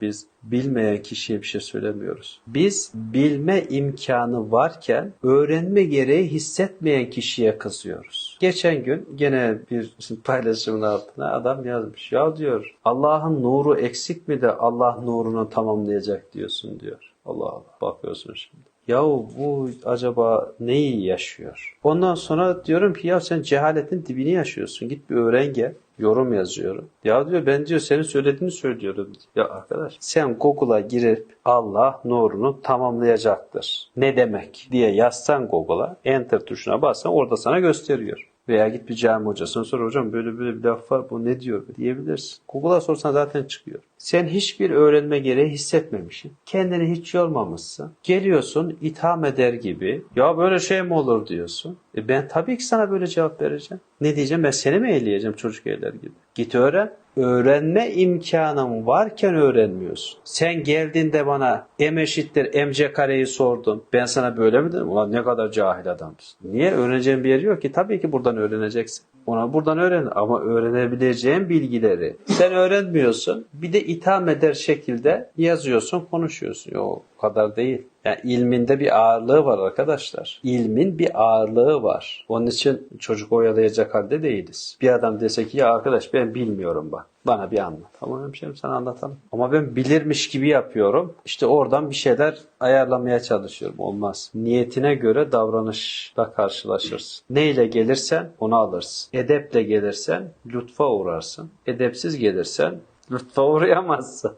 Biz bilmeyen kişiye bir şey söylemiyoruz. Biz bilme imkanı varken öğrenme gereği hissetmeyen kişiye kızıyoruz. Geçen gün gene bir paylaşımın altına adam yazmış. Ya diyor Allah'ın nuru eksik mi de Allah nurunu tamamlayacak diyorsun diyor. Allah Allah bakıyorsun şimdi. Yahu bu acaba neyi yaşıyor? Ondan sonra diyorum ki ya sen cehaletin dibini yaşıyorsun. Git bir öğren gel. Yorum yazıyorum. Ya diyor ben diyor senin söylediğini söylüyorum. Ya arkadaş sen Google'a girip Allah nurunu tamamlayacaktır. Ne demek diye yazsan Google'a enter tuşuna bassan orada sana gösteriyor. Veya git bir cami hocasına sor hocam böyle böyle bir laf var bu ne diyor diyebilirsin. Google'a sorsan zaten çıkıyor. Sen hiçbir öğrenme gereği hissetmemişsin. Kendini hiç yormamışsın. Geliyorsun itham eder gibi ya böyle şey mi olur diyorsun. E ben tabii ki sana böyle cevap vereceğim. Ne diyeceğim ben seni mi eğleyeceğim çocuk eğler gibi. Git öğren. Öğrenme imkanın varken öğrenmiyorsun. Sen geldiğinde bana m eşittir mc kareyi sordun. Ben sana böyle mi dedim? Ulan ne kadar cahil adamsın. Niye? Öğreneceğin bir yer yok ki. Tabii ki buradan öğreneceksin. Ona buradan öğren ama öğrenebileceğin bilgileri sen öğrenmiyorsun. Bir de itham eder şekilde yazıyorsun, konuşuyorsun. Yok o kadar değil. Yani ilminde bir ağırlığı var arkadaşlar. İlmin bir ağırlığı var. Onun için çocuk oyalayacak halde değiliz. Bir adam dese ki ya arkadaş ben bilmiyorum bak. Bana bir anlat. Tamam hemşerim sana anlatalım. Ama ben bilirmiş gibi yapıyorum. İşte oradan bir şeyler ayarlamaya çalışıyorum. Olmaz. Niyetine göre davranışla karşılaşırsın. Neyle gelirsen onu alırsın. Edeple gelirsen lütfa uğrarsın. Edepsiz gelirsen lütfa uğrayamazsın.